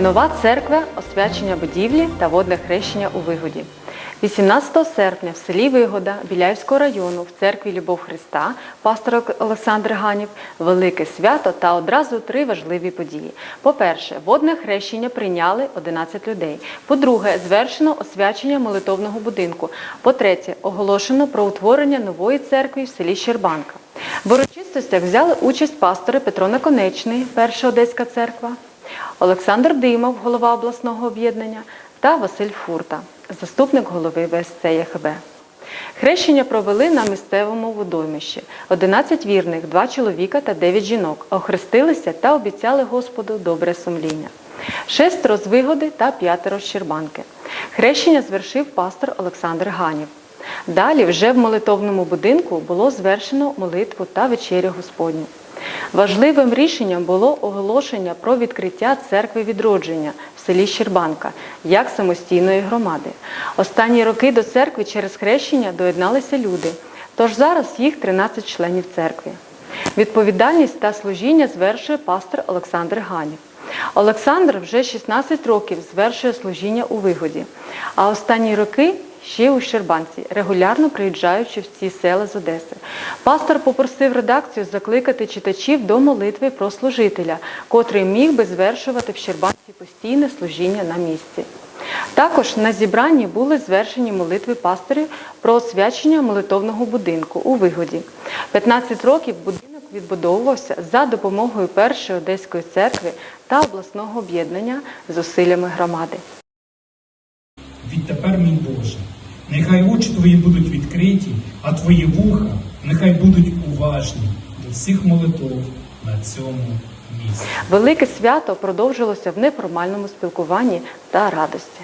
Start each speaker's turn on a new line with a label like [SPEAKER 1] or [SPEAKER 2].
[SPEAKER 1] Нова церква, освячення будівлі та водне хрещення у Вигоді. 18 серпня в селі Вигода Біляївського району в церкві Любов Христа пастор Олександр Ганів велике свято та одразу три важливі події. По-перше, водне хрещення прийняли 11 людей. По-друге, звершено освячення молитовного будинку. По-третє, оголошено про утворення нової церкви в селі Щербанка. В урочистостях взяли участь пастори Петро Наконечний, Перша Одеська церква, Олександр Димов, голова обласного об'єднання, та Василь Фурта, заступник голови ВСЦ ЯХБ. Хрещення провели на місцевому водоймищі. 11 вірних, 2 чоловіка та 9 жінок охрестилися та обіцяли Господу добре сумління. Шестеро з вигоди та п'ятеро з Щербанки. Хрещення звершив пастор Олександр Ганів. Далі, вже в молитовному будинку, було звершено молитву та вечерю Господню. Важливим рішенням було оголошення про відкриття церкви відродження в селі Щербанка як самостійної громади. Останні роки до церкви через хрещення доєдналися люди, тож зараз їх 13 членів церкви. Відповідальність та служіння звершує пастор Олександр Ганів. Олександр вже 16 років звершує служіння у вигоді, а останні роки ще у Щербанці, регулярно приїжджаючи в ці села з Одеси. Пастор попросив редакцію закликати читачів до молитви про служителя, котрий міг би звершувати в Щербанці постійне служіння на місці. Також на зібранні були звершені молитви пасторів про освячення молитовного будинку у вигоді. 15 років будинок відбудовувався за допомогою першої одеської церкви та обласного об'єднання з зусиллями громади.
[SPEAKER 2] Відтепер, мій Боже, нехай очі твої будуть відкриті, а твої вуха нехай будуть уважні до всіх молитов на цьому місці.
[SPEAKER 1] Велике свято продовжилося в неформальному спілкуванні та радості.